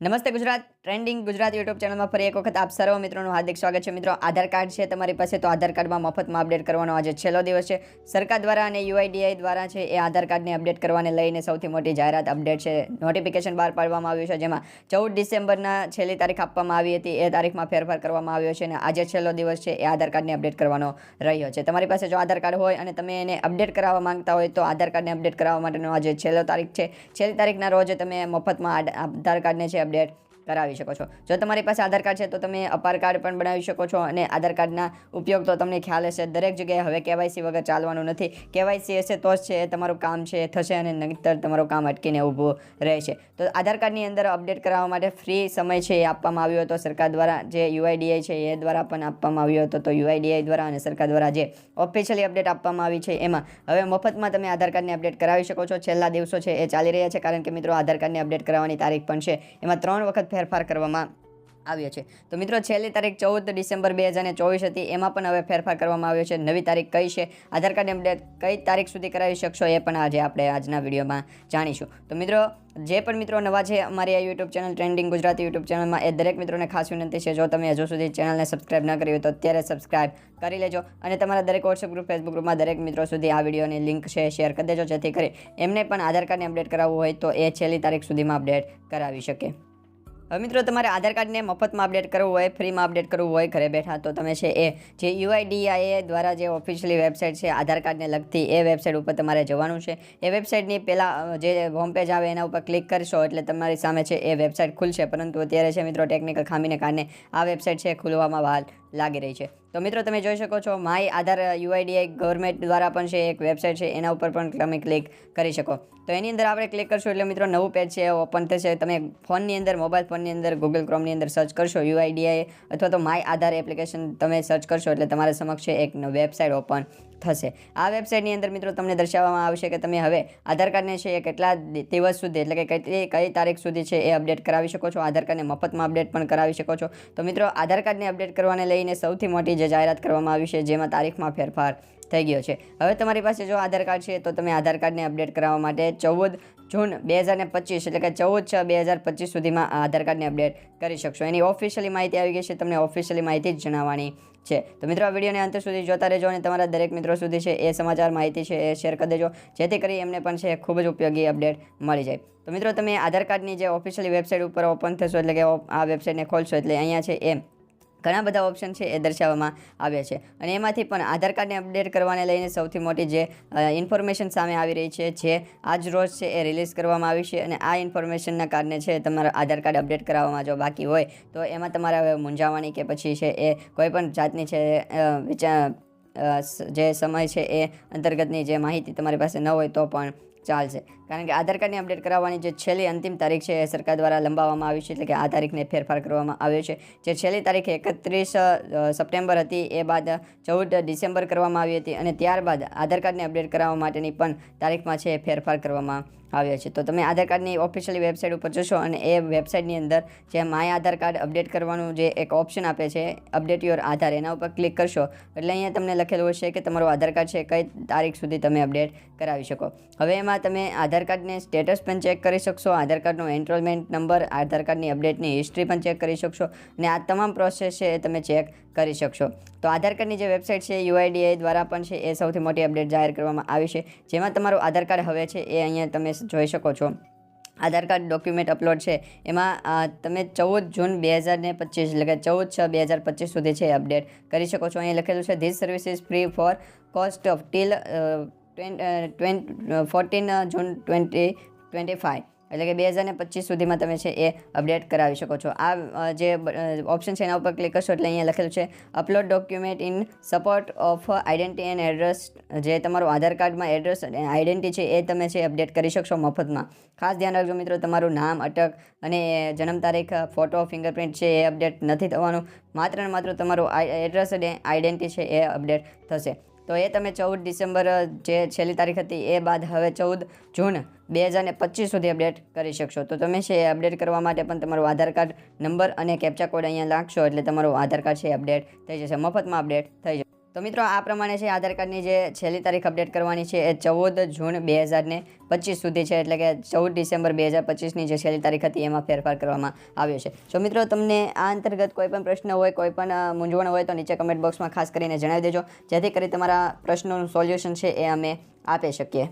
નમસ્તે Gujarat, trending Gujarat YouTube ચેનલમાં ફરી એક વખત આપ સર્વ મિત્રોનું હાર્દિક સ્વાગત છે. મિત્રો, આધાર કાર્ડ છે તમારી પાસે તો આધાર કાર્ડમાં મફતમાં અપડેટ કરવાનો આજે છેલ્લો દિવસ છે. સરકાર દ્વારા અને યુઆઈડીઆઈ દ્વારા છે એ આધાર કાર્ડને અપડેટ કરવાને લઈને સૌથી મોટી જાહેરાત અપડેટ છે. નોટિફિકેશન બહાર પાડવામાં આવ્યું છે, જેમાં ચૌદ ડિસેમ્બરના છેલ્લી તારીખ આપવામાં આવી હતી. એ તારીખમાં ફેરફાર કરવામાં આવ્યો છે અને આજે છેલ્લો દિવસ છે એ આધાર કાર્ડને અપડેટ કરવાનો રહ્યો છે. તમારી પાસે જો આધાર કાર્ડ હોય અને તમે એને અપડેટ કરાવવા માંગતા હોય તો આધાર કાર્ડને અપડેટ કરાવવા માટેનો આજે છેલ્લો તારીખ છે. છેલ્લી તારીખના રોજ તમે મફતમાં આધાર કાર્ડને છે અપડેટ કરાવી શકો છો. જો તમારી પાસે આધાર કાર્ડ છે, તો તમે અપાર કાર્ડ પણ બનાવી શકો છો અને આધાર કાર્ડના ઉપયોગ તો તમને ખ્યાલ હશે. દરેક જગ્યાએ હવે કેવાયસી વગર ચાલવાનું નથી. કેવાયસી હશે તો જ છે તમારું કામ છે થશે અને નહીતર તમારું કામ અટકીને ઊભું રહેશે. તો આધાર કાર્ડની અંદર અપડેટ કરાવવા માટે ફ્રી સમય છે એ આપવામાં આવ્યો હતો. સરકાર દ્વારા જે યુઆઈડીઆઈ છે એ દ્વારા પણ આપવામાં આવ્યો હતો. તો યુઆઈડીઆઈ દ્વારા અને સરકાર દ્વારા જે ઓફિશિયલી અપડેટ આપવામાં આવી છે એમાં હવે મફતમાં તમે આધાર કાર્ડને અપડેટ કરાવી શકો છો. છેલ્લા દિવસો છે એ ચાલી રહ્યા છે. કારણ કે મિત્રો, આધાર કાર્ડને અપડેટ કરાવવાની તારીખ પણ છે. એમાં ત્રણ વખત ફેરફાર કરવામાં આવ્યો છે. તો મિત્રો, છેલ્લી તારીખ ચૌદ ડિસેમ્બર બે હજાર ચોવીસ હતી. એમાં પણ હવે ફેરફાર કરવામાં આવ્યો છે. નવી તારીખ કઈ છે? આધાર કાર્ડ અપડેટ કઈ તારીખ સુધી કરાવી શકશો એ પણ આજે આપણે આજના વિડીયોમાં જાણીશું. તો મિત્રો, જે પણ મિત્રો નવા છે અમારી આ YouTube channel trending Gujarati YouTube ચેનલમાં, એ દરેક મિત્રોને ખાસ વિનંતી છે, જો તમે હજુ સુધી ચેનલને સબસ્ક્રાઇબ ન કરી હોય તો અત્યારે સબસ્ક્રાઇબ કરી લેજો અને તમારા દરેક વોટ્સએપ ગ્રુપ ફેસબુક ગ્રુપમાં દરેક મિત્રો સુધી આ વિડીયોની લિંક છે શેર કરી દેજો, જેથી કરી એમને પણ આધાર કાર્ડને અપડેટ કરાવવું હોય તો એ છેલ્લી તારીખ સુધીમાં અપડેટ કરાવી શકે. હવે મિત્રો, તમારે આધાર કાર્ડને મફતમાં અપડેટ કરવું હોય, ફ્રીમાં અપડેટ કરવું હોય, ઘરે બેઠા તો તમે છે એ જે યુઆઈડીઆઈએ દ્વારા જે ઓફિશિયલી વેબસાઇટ છે, આધાર કાર્ડને લગતી એ વેબસાઇટ ઉપર તમારે જવાનું છે. એ વેબસાઇટની પહેલાં જે હોમ પેજ આવે એના ઉપર ક્લિક કરશો એટલે તમારી સામે છે એ વેબસાઇટ ખુલશે. પરંતુ અત્યારે છે મિત્રો ટેકનિકલ ખામીને કારણે આ વેબસાઇટ છે ખુલવામાં વાર લાગી રહી છે. તો મિત્રો, તમે જોઈ શકો છો, માય આધાર યુઆઈડીઆઈ ગવર્મેન્ટ દ્વારા પણ છે, એક વેબસાઇટ છે, એના ઉપર પણ તમે ક્લિક કરી શકો. તો એની અંદર આપણે ક્લિક કરશું એટલે મિત્રો, નવું પેજ છે ઓપન થશે. તમે ફોનની અંદર, મોબાઈલ ફોનની અંદર, ગૂગલ ક્રોમની અંદર સર્ચ કરશો, યુઆઈડીઆઈ અથવા તો માય આધાર એપ્લિકેશન તમે સર્ચ કરશો એટલે તમારા સમક્ષ એક વેબસાઇટ ઓપન થશે. આ વેબસાઇટની અંદર મિત્રો, તમને દર્શાવવામાં આવશે કે તમે હવે આધાર કાર્ડને છે, એ કેટલા દિવસ સુધી એટલે કે કઈ કઈ તારીખ સુધી છે, એ અપડેટ કરાવી શકો છો. આધાર કાર્ડને મફતમાં અપડેટ પણ કરાવી શકો છો. તો મિત્રો, આધાર કાર્ડને અપડેટ કરવાને લઈને સૌથી મોટી જે જાહેરાત કરવામાં આવી છે, જેમાં તારીખમાં ફેરફાર થઈ ગયો છે. હવે તમારી પાસે જો આધાર કાર્ડ છે, તો તમે આધાર કાર્ડને અપડેટ કરાવવા માટે ચૌદ જૂન બે હજાર ને પચીસ, એટલે કે ચૌદ છ બે હજાર પચીસ સુધીમાં આધાર કાર્ડને અપડેટ કરી શકશો. એની ઓફિશિયલી માહિતી આવી ગઈ છે, તમને ઓફિશિયલી માહિતી જ જણાવવાની છે. તો મિત્રો, આ વિડીયોને અંત સુધી જોતા રહેજો અને તમારા દરેક મિત્રો સુધી છે એ સમાચાર માહિતી છે એ શેર કરી દેજો, જેથી કરી એમને પણ છે ખૂબ જ ઉપયોગી અપડેટ મળી જાય. તો મિત્રો, તમે આધાર કાર્ડની જે ઓફિશિયલી વેબસાઇટ ઉપર ઓપન થશો, એટલે કે આ વેબસાઇટને ખોલશો, એટલે અહીંયા છે એમ ઘણા બધા ઓપ્શન છે એ દર્શાવવામાં આવ્યા છે. અને એમાંથી પણ આધાર કાર્ડને અપડેટ કરવાને લઈને સૌથી મોટી જે ઇન્ફોર્મેશન સામે આવી રહી છે, જે આજ રોજ છે એ રિલીઝ કરવામાં આવી છે અને આ ઇન્ફોર્મેશનના કારણે છે તમારા આધાર કાર્ડ અપડેટ કરાવવામાં જો બાકી હોય, તો એમાં તમારે હવે મૂંઝાવાની કે પછી છે એ કોઈ પણ જાતની છે જે સમય છે એ અંતર્ગતની જે માહિતી તમારી પાસે ન હોય તો પણ ચાલશે. કારણ કે આધાર કાર્ડની અપડેટ કરાવવાની જે છેલ્લી અંતિમ તારીખ છે એ સરકાર દ્વારા લંબાવવામાં આવી છે, એટલે કે આ તારીખને ફેરફાર કરવામાં આવ્યો છે. જે છેલ્લી તારીખ એકત્રીસ સપ્ટેમ્બર હતી, એ બાદ ચૌદ ડિસેમ્બર કરવામાં આવી હતી અને ત્યારબાદ આધાર કાર્ડને અપડેટ કરાવવા માટેની પણ તારીખમાં છે એ ફેરફાર કરવામાં આવ્યો છે. તો તમે આધાર કાર્ડની ઓફિશિયલી વેબસાઇટ ઉપર જશો અને એ વેબસાઇટની અંદર જે માય આધાર કાર્ડ અપડેટ કરવાનું જે એક ઓપ્શન આપે છે, અપડેટ યોર આધાર, એના ઉપર ક્લિક કરશો, એટલે અહીંયા તમને લખેલું હશે કે તમારું આધાર કાર્ડ છે, કઈ તારીખ સુધી તમે અપડેટ કરાવી શકો. હવે એમાં તમે આધાર કાર્ડને સ્ટેટસ પણ ચેક કરી શકશો. આધાર કાર્ડનો એનરોલમેન્ટ નંબર આધાર કાર્ડની અપડેટની હિસ્ટ્રી પણ ચેક કરી શકશો અને આ તમામ પ્રોસેસ છે એ તમે ચેક કરી શકશો. તો આધાર કાર્ડની જે વેબસાઇટ છે યુઆઈડીઆઈ દ્વારા પણ છે, એ સૌથી મોટી અપડેટ જાહેર કરવામાં આવી છે. જેમાં તમારું આધાર કાર્ડ હવે છે, એ અહીંયા તમે જોઈ શકો છો. આધાર કાર્ડ ડોક્યુમેન્ટ અપલોડ છે. એમાં તમે ચૌદ જૂન બે હજાર ને પચીસ, એટલે કે ચૌદ છ બે હજાર પચીસ સુધી છે અપડેટ કરી શકો છો. અહીં લખેલું છે this service free for cost of till twenty fourteen June twenty twenty five એટલે કે બે હજાર ને પચીસ સુધીમાં તમે છે એ અપડેટ કરાવી શકો છો. આ જે ઓપ્શન છે એના ઉપર ક્લિક કરશો એટલે અહીંયા લખેલું છે upload document in support of identity and address જે તમારું આધાર કાર્ડમાં એડ્રેસ અને આઈડેન્ટિટી છે એ તમે છે અપડેટ કરી શકશો મફતમાં. ખાસ ધ્યાન રાખજો મિત્રો, તમારું નામ, અટક અને જન્મ તારીખ ફોટો ફિંગરપ્રિન્ટ છે એ અપડેટ નથી થવાનું. માત્ર ને માત્ર તમારું એડ્રેસ અને આઈડેન્ટિટી છે એ અપડેટ થશે. તો એ તમે ચૌદ ડિસેમ્બર જે છેલ્લી તારીખ હતી, એ બાદ હવે ચૌદ જૂન બે હજાર ને પચીસ સુધી અપડેટ કરી શકશો. તો તમે છે એ અપડેટ કરવા માટે પણ તમારો આધાર કાર્ડ, નંબર અને કેપ્ચા કોડ અહીંયા લાગશો, એટલે તમારું આધાર કાર્ડ છે અપડેટ થઈ જશે. મફતમાં અપડેટ થઈ જશે. તો મિત્રો, આ પ્રમાણે છે આધાર કાર્ડની જે છેલ્લી તારીખ અપડેટ કરવાની છે એ ચૌદ જૂન બે હજારને પચીસ સુધી છે, એટલે કે ચૌદ ડિસેમ્બર બે હજાર પચીસની જે છેલ્લી તારીખ હતી એમાં ફેરફાર કરવામાં આવ્યો છે. જો મિત્રો, તમને આ અંતર્ગત કોઈ પણ પ્રશ્ન હોય, કોઈ પણ મૂંઝવણ હોય તો નીચે કમેન્ટ બોક્સમાં ખાસ કરીને જણાવી દેજો. જેથી કરી તમારા પ્રશ્નોનું સોલ્યુશન છે એ અમે આપી શકીએ.